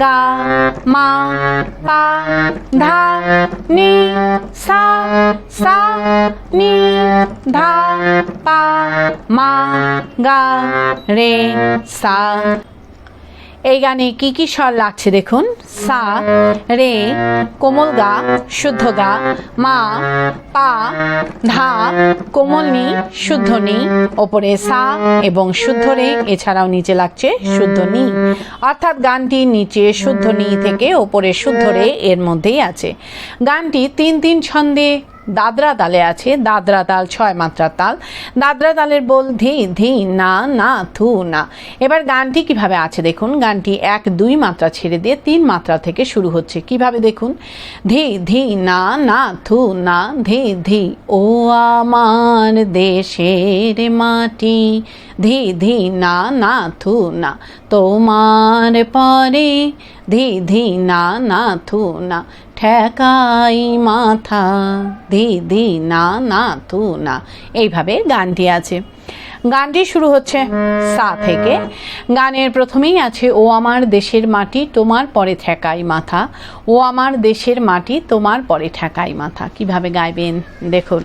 গা মা পা ধা নি সা সা নি ধা পা মা গা রে সা এই গানে কি কি স্বর লাগছে দেখুন? সা, রে, কোমল গা, শুদ্ধ গা, মা, পা, ধা, কোমল নি, শুদ্ধ নি, ওপরে সা এবং শুদ্ধ রে, এছাড়াও নিচে লাগছে শুদ্ধ নি। অর্থাৎ গানটি নিচে শুদ্ধ নি থেকে ওপরে শুদ্ধ রে এর মধ্যেই আছে। গানটি তিন তিন ছন্দে দাদরা তালে আছে, দাদরা তাল ছয় মাত্রার তাল। দাদরা তালের বল ধি ধি, না না, থু, না। এবার গানটি কীভাবে আছে দেখুন। গানটি এক, দুই মাত্রা ছেড়ে দিয়ে তিন মাত্রা থেকে শুরু হচ্ছে। কীভাবে দেখুন? ধি ধি, না না, থু, না, ধি ধি, ও আমার দেশের মাটি। ধি ধি, না না, থু, না, তোমার পরে। ধি ধি, না না, থু, না ঠেকাই মাথা, দি দি, না না, তু, না। এইভাবে গানটি আছে। গানটি শুরু হচ্ছে সা থেকে। গানের প্রথমেই আছে, ও আমার দেশের মাটি, তোমার পরে ঠেকাই মাথা। ও আমার দেশের মাটি, তোমার পরে ঠেকাই মাথা। কীভাবে গাইবেন? দেখুন।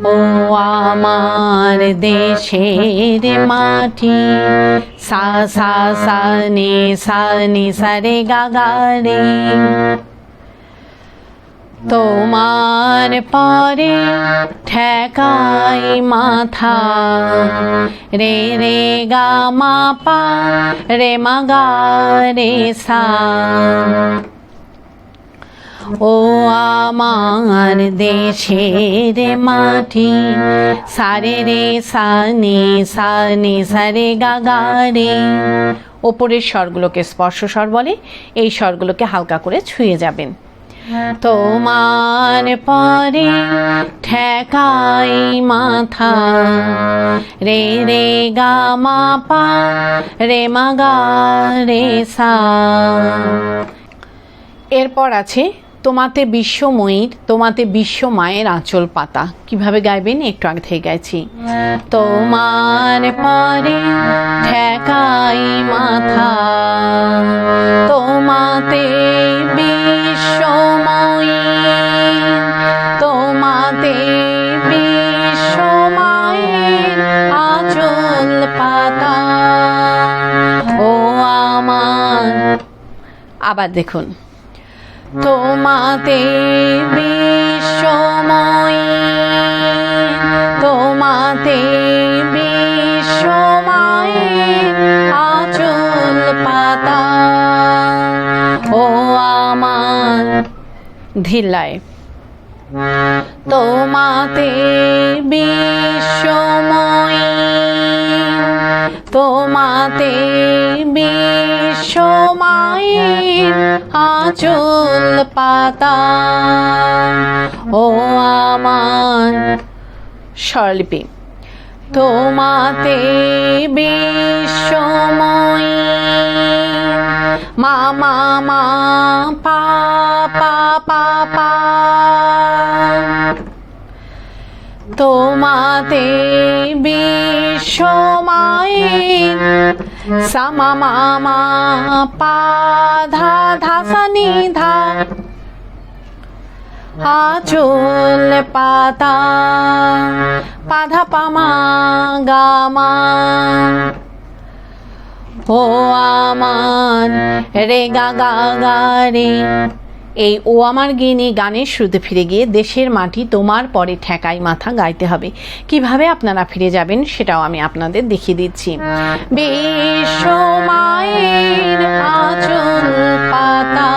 ও আমার দেশের মাটি। সা সা সা, নি সা নি, সা, রে তোমার পরে ঠেকাই মাথা। রে রে, গা, মা, পা, রে, মা, গা, রে, সা। ও আমার দেশের মাটি, সারে রে সানি সানি সারে গাগা রে ওপরের স্বরগুলোকে স্পর্শ স্বর বলে, এই স্বরগুলোকে হালকা করে ছুঁয়ে যাবেন। তোমার পরে ঠেকাই মাথা, রে রে গা মা পা রে মা গা রে সা। এরপর আছে তোমাতে বিশ্বময়ীর তোমাতে বিশ্ব মায়ের আঁচল পাতা। কীভাবে গাইবেন? একটু আগে থেকে গাইছি। তোমার পারে ঠেকাই মাথা, তোমাতে তোমাতে আঁচল পাতা। ও আবার দেখুন। তোমাতে বিশ্বময়ী তোমাতে বিশ্বময়ী আচল পাতা। ও আমার ধিলায় তোমাতে বিশ্বময়ী তোমাতে বিশ্বমায়ের আচল পাতা ও আমার স্বরলিপি। তোমাতে বিশ্বময়ী মা মা মা, পা পা পা পা। তোমাতে বিশ্বময়ী সামা মা মা পা ধা আচল পাতা পাধা পামা গামা। ও আমার রে গা গা গা রে এই ও আমার গিনি গানের শুরুতে ফিরে গিয়ে দেশের মাটি তোমার পরে ঠেকাই মাথা গাইতে হবে। কীভাবে আপনারা ফিরে যাবেন সেটাও আমি আপনাদের দেখিয়ে দিচ্ছি। পাতা,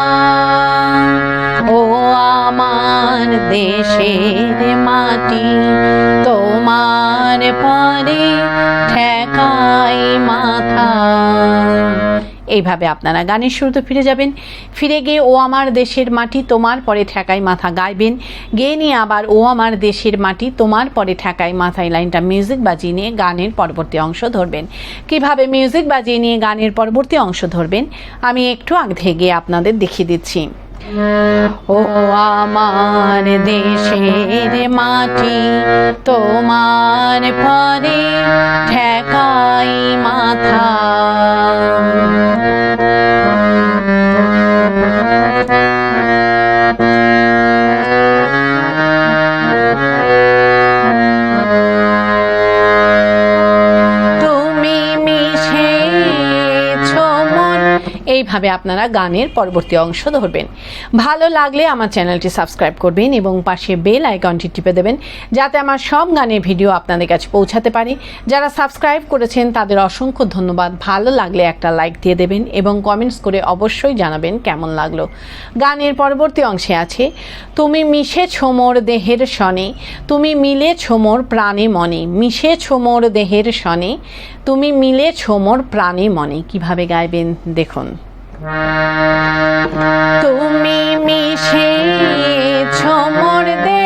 ও আমার দেশের মাটি, তোমার পরে ঠেকাই মাথা। এইভাবে আপনারা গানের শুরুতে ফিরে যাবেন। ফিরে গিয়ে, ও আমার দেশের মাটি, তোমার পরে ঠেকাই মাথা গাইবেন। গেয়ে নিয়ে আবার, ও আমার দেশের মাটি, তোমার পরে ঠেকাই মাথায় লাইনটা মিউজিক বাজিয়ে নিয়ে গানের পরবর্তী অংশ ধরবেন। কীভাবে মিউজিক বাজিয়ে নিয়ে গানের পরবর্তী অংশ ধরবেন, আমি একটু আগে গিয়ে আপনাদের দেখিয়ে দিচ্ছি। ও আমার দেশের মাটি, তোমার পরে ঠেকাই মাথা এইভাবে আপনারা গানের পরবর্তী অংশ ধরবেন। ভালো লাগলে আমার চ্যানেলটি সাবস্ক্রাইব করবেন এবং পাশে বেল আইকনটি টিপে দেবেন, যাতে আমার সব গানের ভিডিও আপনাদের কাছে পৌঁছাতে পারি। যারা সাবস্ক্রাইব করেছেন, তাদের অসংখ্য ধন্যবাদ। ভালো লাগলে একটা লাইক দিয়ে দেবেন এবং কমেন্টস করে অবশ্যই জানাবেন কেমন লাগল। গানের পরবর্তী অংশে আছে, তুমি মিশে ছোমর দেহের সনে তুমি মিলে ছোমর প্রাণে মনে, মিশে ছোমর দেহের সনে তুমি মিলে ছোমর প্রাণে মনে। কীভাবে গাইবেন, দেখুন। তুমি মিশে ছমর দেহের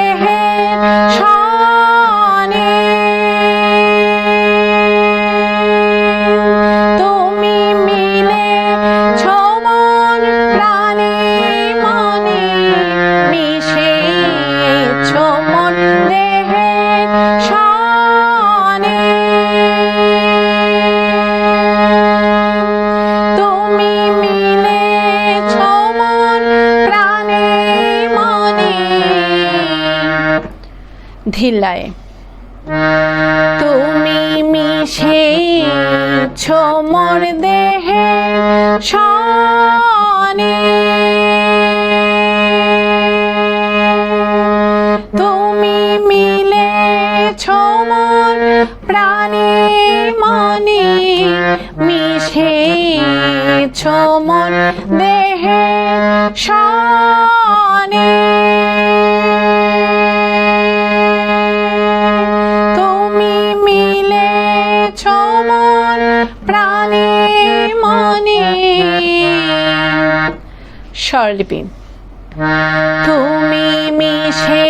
ধিল্লায় তুমি মিশে ছোমর দেহে সনে। তুমি মিলে ছোমর প্রাণে মনে। মিশে ছোমর দেহে সনে। স্বরলিপি তুমি মিশে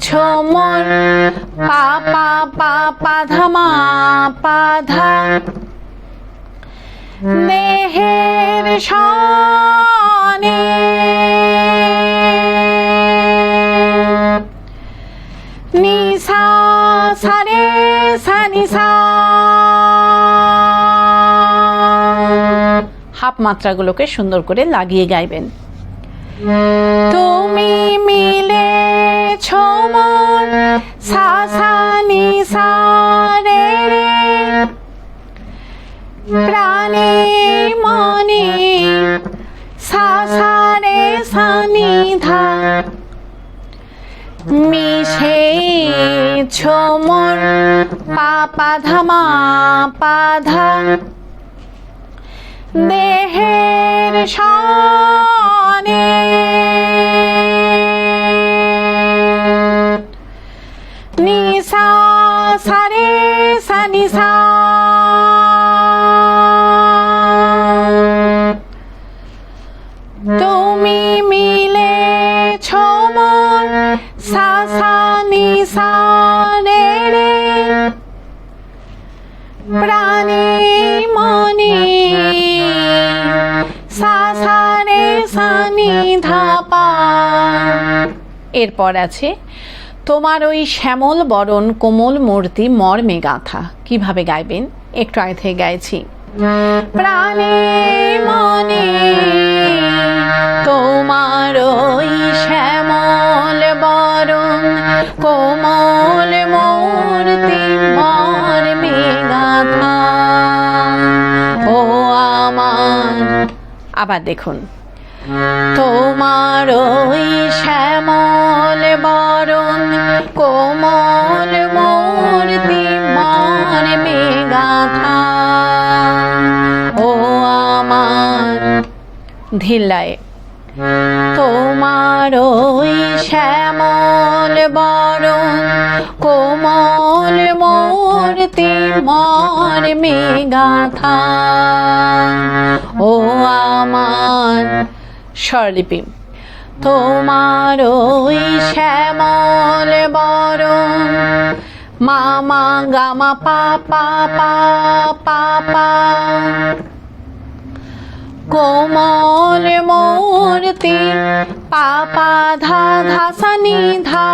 ছোমর পা পা পা পাধা। পাধা দেহের সনে হাফ মাত্রাগুলোকে সুন্দর করে লাগিয়ে গাইবেন। তুমি মিলে ছোমর সা সা নি সা রে। রে প্রাণে মনে সা সা ধা মিশে ছোমর পা পা ধামা পাধা। দেহের সনে নিশা সারে সানিসা। তুমি মিলে ছমন সাসা নিশা রে। প্রা এরপর আছে, তোমার ওই শ্যামল বরণ কোমল মূর্তি মর্মে গাথা। কীভাবে গাইবেন? একটু আগে থেকে গাইছি। প্রাণে, মনে, তোমার ওই শ্যামল বরণ কোমল মূর্তি মর্মে গাথা। ও আমার আবার দেখুন। তোমার ওই শ্যামল বরণ, কোমল মূর্তি মন মেগাথা ও আমার ধিল্লায় তোমার ওই শ্যামল বরণ, কোমল মূর্তি মর মেগাথা ও আমার স্বরলিপি। তোমার ওই শ্যামল বরণ, মামা গামা পাপা পা পা কোমল মূর্তি, পাপা ধা ধা সানি ধা।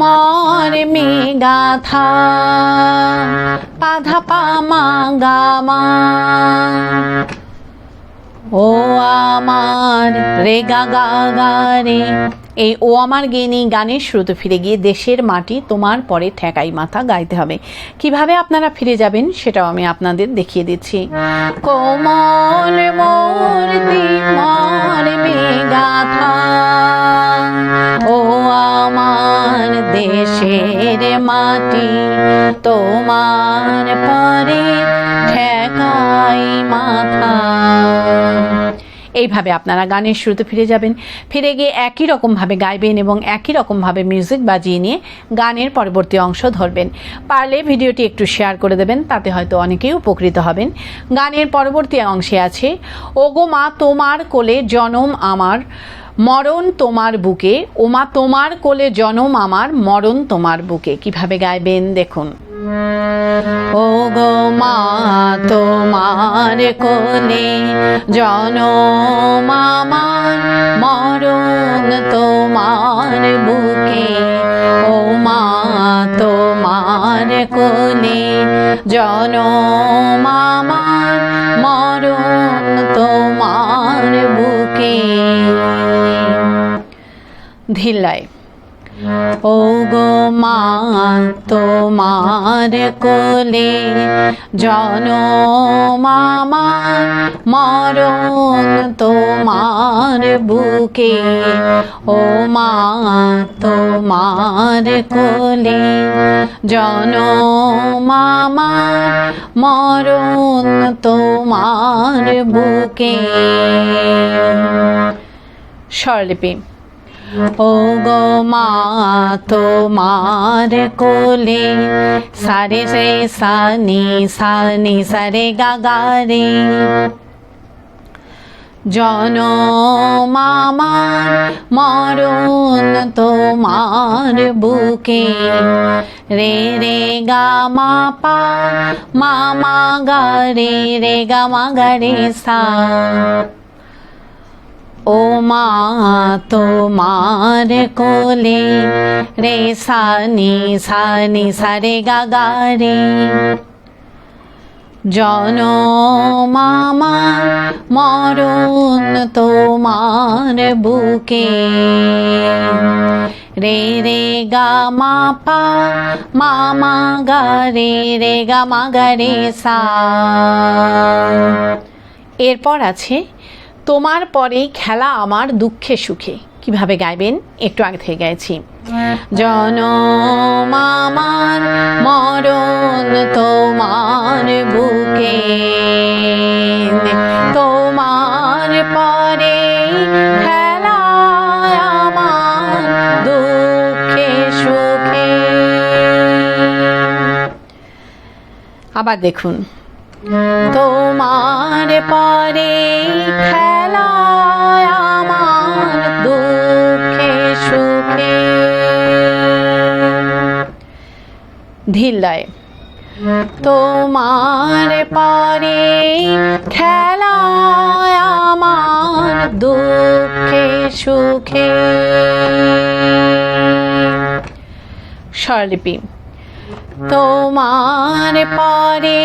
মর মে গাথা পাধা পামা গামা ও আমার রে গা গা গা রে। এই ও আমার গেনি গানের শুরুতে ফিরে গিয়ে দেশের মাটি তোমার পরে ঠেকাই মাথা গাইতে হবে। কীভাবে আপনারা ফিরে যাবেন সেটাও আমি আপনাদের দেখিয়ে দিচ্ছি। কোমল মূর্তি মর ও আমার দেশের মাটি তোমার পরে ঠেকাই মাথা। এইভাবে আপনারা গানের শুরুতে ফিরে যাবেন। ফিরে গিয়ে একই রকমভাবে গাইবেন এবং একই রকমভাবে মিউজিক বাজিয়ে নিয়ে গানের পরবর্তী অংশ ধরবেন। পারলে ভিডিওটি একটু শেয়ার করে দেবেন, তাতে হয়তো অনেকেই উপকৃত হবেন। গানের পরবর্তী অংশে আছে, ওগো মা তোমার কোলে জনম আমার, মরণ তোমার বুকে। ওমা তোমার কোলে জনম আমার, মরণ তোমার বুকে। কীভাবে গাইবেন, দেখুন। ও গো মা, তোমার কোলে জনম আমার মরণ তোমার বুকে। ও মা, তোমার কোলে জনম আমার মরণ তোমার বুকে। ধিল্লায়। ও গো মা তোমার কোলে জনম আমার মরণ তোমার বুকে। ও মা, তোমার কোলে জনম আমার মরণ তোমার বুকে। স্বরলিপি। ও গো মা, তোমার কোলে সারে সে সানি সানি সারে গাগারে জন মামার মরণ তোমার বুকে। রে রে গা মা পা মামা গা রে রে গা মা গা রে সা। ও মা, তোমার কোলে রে সানি সানি সারে গাগা রে জন মামা মরণ তোমার বুকে। রে রে গা মা পা মামা গা, রে রে গা মা গা রে সা। এরপর আছে তোমার পরেই খেলা আমার দুঃখে সুখে। কীভাবে গাইবেন? একটু আগে থেকে গাইছি। জন মামার মরণ তোমার বুকে। তোমার পরে খেলা আমার দুঃখে সুখে। আবার দেখুন। তোমার পরে খেলা আমার সুখে। ধিল্লায় তোমার পরে খেলা আমার দুঃখে সুখে। স্বরলিপি। তোমার পরে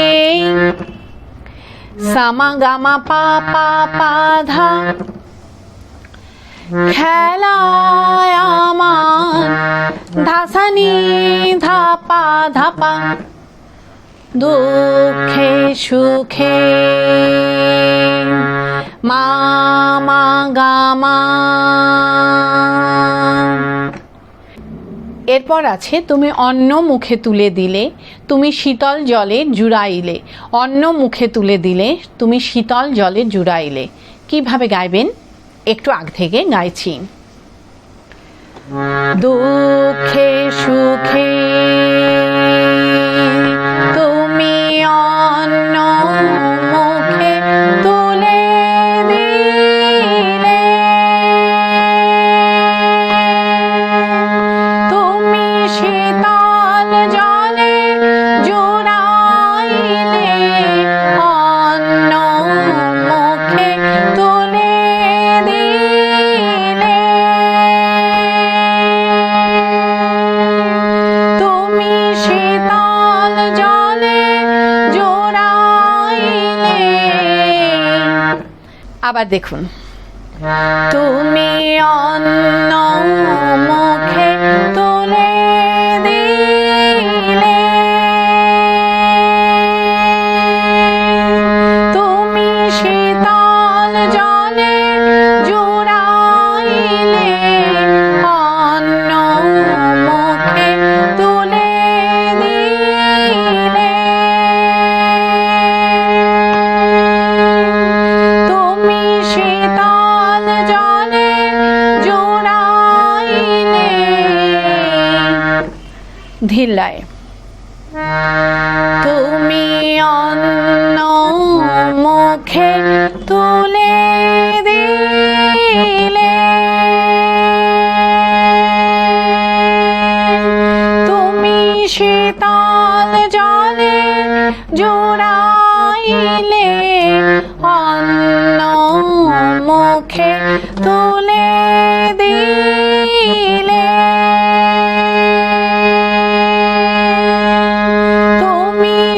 সামা গামা পা পা পা ধা খেলায় আমার ধাসানি ধাপা ধাপা দুঃখে সুখে মামা গামা এরপর আছে, তুমি অন্ন মুখে তুলে দিলে, তুমি শীতল জলে জুড়াইলে। অন্ন মুখে তুলে দিলে, তুমি শীতল জলে জুড়াইলে। কীভাবে গাইবেন? একটু আগ থেকে গাইছি। দুঃখে সুখে আবার দেখুন তুমি অন্য মুখে তুলে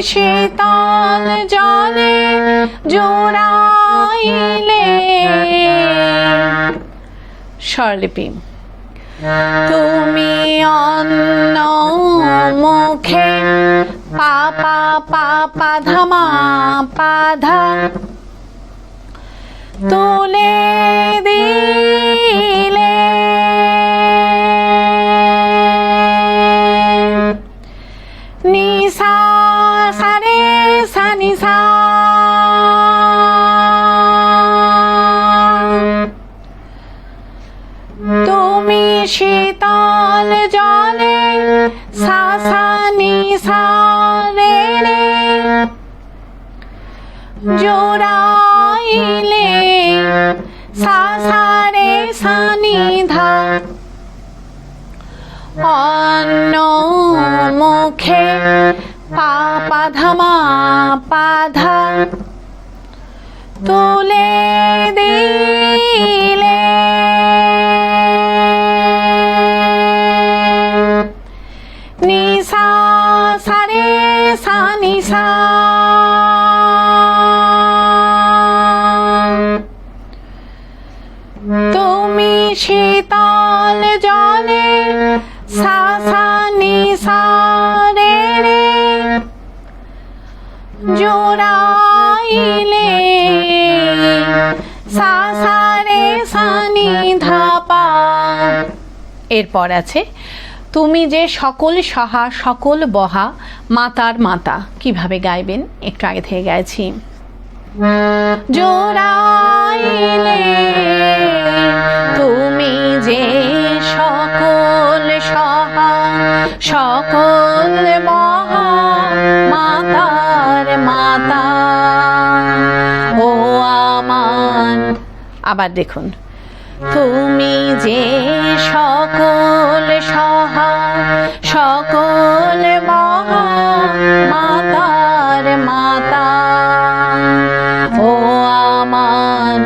শীতল জলে জোড়াইলে। স্বরলিপি। তুমি অন্ন মুখে পা পা পা পাধামা পাধা। তুলে শীতল জলে সাসানি সারে রে। জোড়াইলে সাসারে সানিধা। অন্ন মুখে পা পাধামা পাধা। তুলে শীতল জলে সাসানি সারে রে। জোড়াইলে সাসারে সানি ধাপা। এরপর আছে, তুমি যে সকল সহা, সকল বহা মাতার মাতা, কীভাবে গাইবেন? একটু আগে থেকে গাইছি। জোড়াইলে তুমি যে সকল সহা, সকল মহা মাতার মাতা, ও আমার। আবার দেখুন। তুমি যে সকল সহা, সকল মহা মাতার মাতা, ও আমার।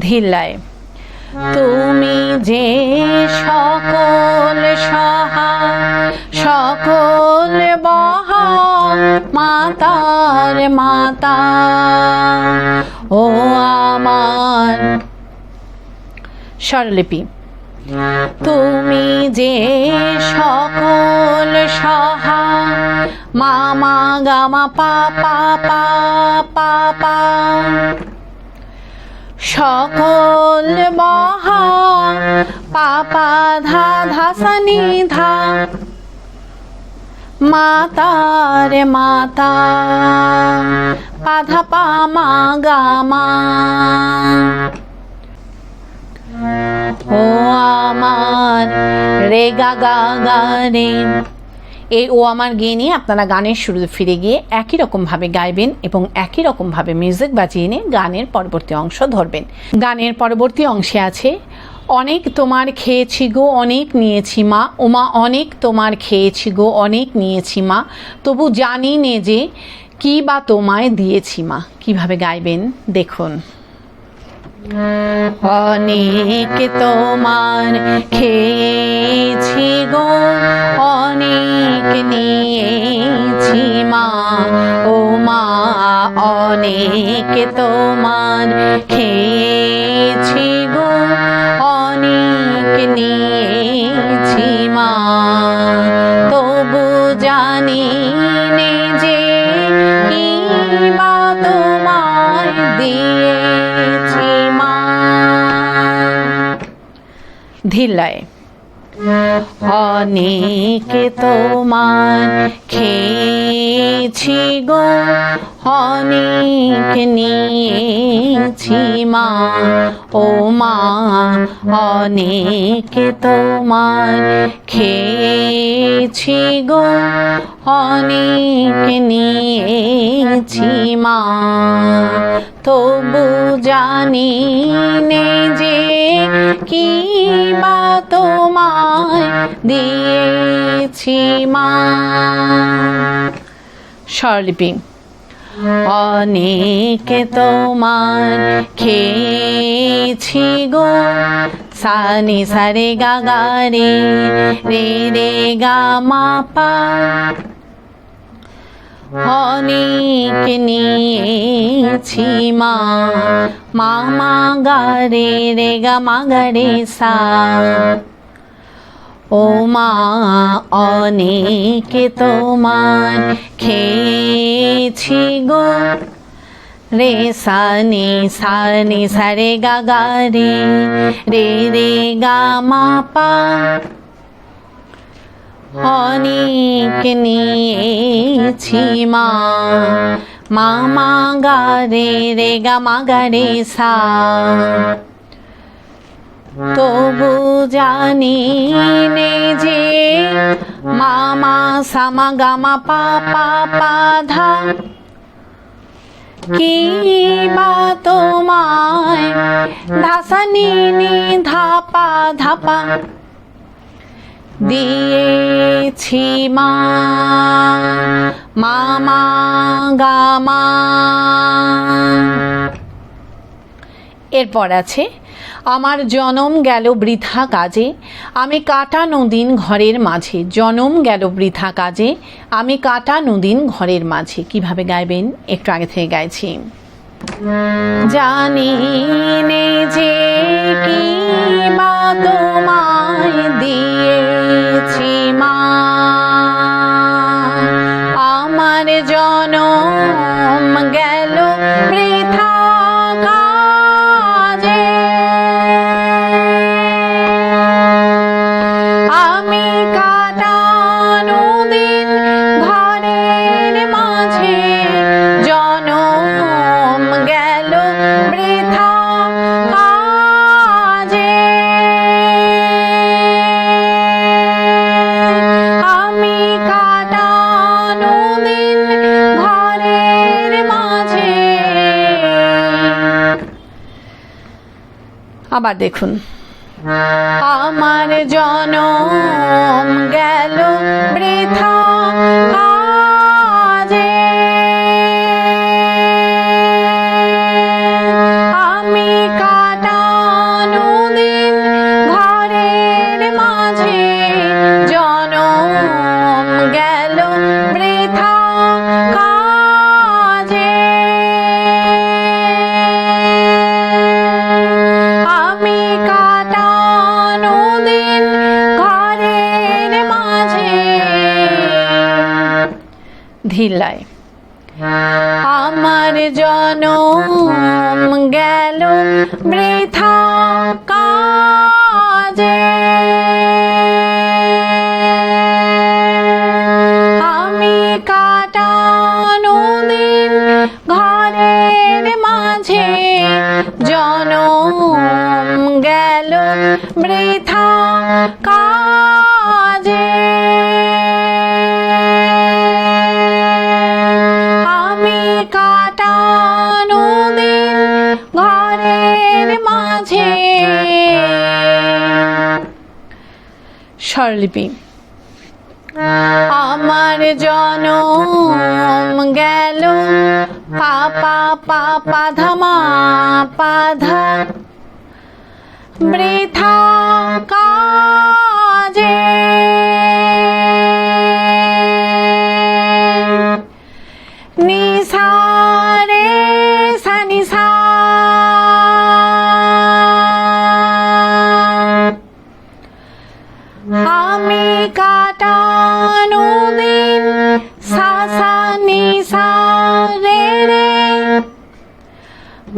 ধিলায় তুমি যে সকল সহা সকল বহা মাতার মাতা, ও আমার স্বরলিপি। তুমি যে সকল সহা মামা, গামা পা পা পা পা পা সকল মহা পাপা ধা ধাসানি ধা মাতার মাতা, পাধা পা মা গামা ও আমার রে গা গা গা রে। এই ও আমার গেয়ে নিয়ে আপনারা গানের শুরুতে ফিরে গিয়ে একই রকমভাবে গাইবেন এবং একই রকমভাবে মিউজিক বাজিয়ে নিয়ে গানের পরবর্তী অংশ ধরবেন। গানের পরবর্তী অংশে আছে, অনেক তোমার খেয়েছি গো, অনেক নিয়েছি মা, ওমা, অনেক তোমার খেয়েছি গো, অনেক নিয়েছি মা, তবু জানি নে যে কি বা তোমায় দিয়েছি মা। কীভাবে গাইবেন? দেখুন। অনেক তোমার খেয়েছি ও মা, অনেক তোমার খেয়েছি গো, অনেক নিয়েছি মা। তবু জানি যে কি বা মা। ধিল্লায়। অনেক তোমার খেয়েছি গো। অনেক নিয়েছি মা। ও মা, অনেক তোমার খেয়েছি গো। অনেক নিয়েছি মা। তবু জানি নে যে কি বা তোমায় দিয়েছি মা। স্বরলিপি। অনেক তোমার খেয়েছি গো। সানি সারে গা গা রে রে রে গা মা পা অনেক নিয়েছি মা মামা গা রে রে গা মা গা রে সা। ও মা অনেক তোমার খেয়েছি গো। রে সানি সানি, সারে গা গা রে রে রে গা মা পা। অনেক নিয়েছি মা মামা গা রে রে গা মা গা রে সা। তবু জানি নে যে মামা সামা গামা পা পা ধা। কি বা তোমায় ধাসানি নি ধাপা ধাপা দিয়েছি মা, মামা গামা। এরপর আছে আমার জনম গেল বৃথা কাজে, আমি কাটানো দিন ঘরের মাঝে। জনম গেল বৃথা কাজে, আমি কাটানো দিন ঘরের মাঝে। কীভাবে গাইবেন? একটু আগে থেকে গাইছি। জানি নে যে কি বা তোমায় দিয়েছি মা। দেখুন। আমার জনম স্বরলিপি। আমার জনম গেল। পাপা পাপা ধামা পাধা বৃথা কাজে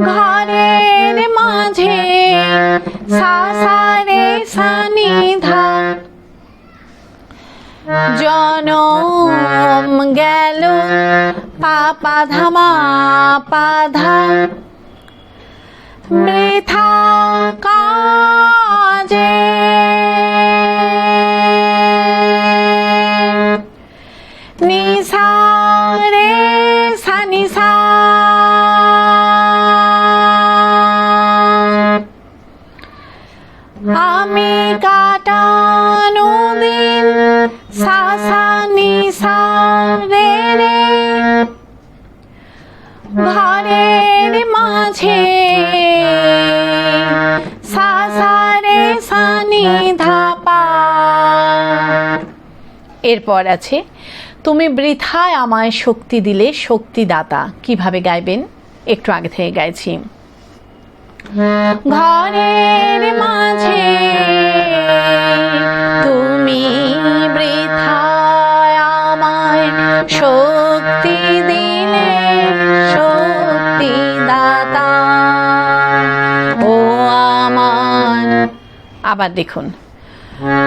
ঘরের মাঝে সাসা রে সানিধা। জনম গেল পাপা ধামা পাধা। বৃথা কাজে কাটানো দিন মাঝে সাসারে সানি ধাপা। এরপর আছে, তুমি বৃথায় আমায় শক্তি দিলে শক্তিদাতা। কীভাবে গাইবেন? একটু আগে থেকে গাইছি। ঘরের মাঝে তুমি বৃথায় আমায় শক্তি দিলে, শক্তি দাতা। ও আমার। আবার দেখুন।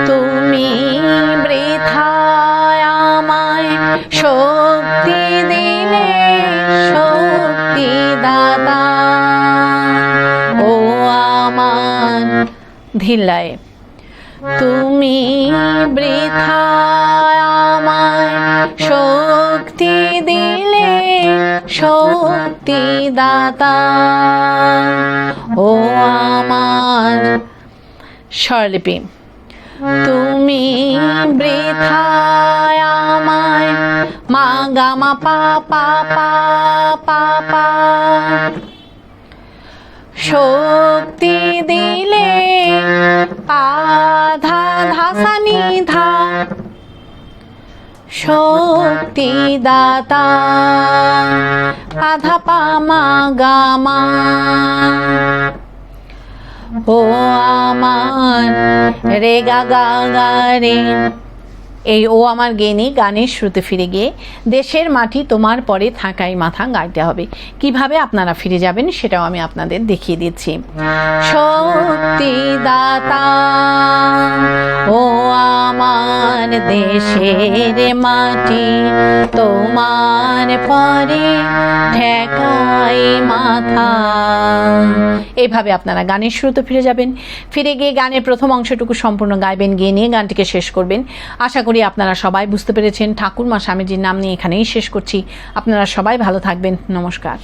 তুমি বৃথায় আমায় শক্তি দিলে, শক্তি দাতা। ধিল্লায় তুমি আমায় শক্তি দিলে, শক্তি দাতা। ও আমার স্বরলিপি। তুমি বৃথায় আমায় মা গা মা পা পা পা পা পা। শক্তি দিলে পা ধা ধা সা নি ধা শক্তি দাতা আধা পামা গামা ও আমার রে গা গা, রে। এই ও আমার গেনি গানের শ্রুতে ফিরে গিয়ে, দেশের মাটি তোমার পরে থাকাই মাথা গাইতে হবে। কীভাবে আপনারা ফিরে যাবেন সেটাও আমি আপনাদের দেখিয়ে দিচ্ছি। শক্তি দাতা ও আমার দেশের মাটি, তোমার পরে ঠেকাই মাথা। এইভাবে আপনারা গানের শুরুতে ফিরে যাবেন। ফিরে গিয়ে গানের প্রথম অংশটুকু সম্পূর্ণ গাইবেন, গিয়ে নিয়ে গানটিকে শেষ করবেন। আশা করি আপনারা সবাই বুঝতে পেরেছেন ঠাকুরমা স্বামীজির নাম নিয়ে এখানেই শেষ করছি। আপনারা সবাই ভালো থাকবেন। নমস্কার।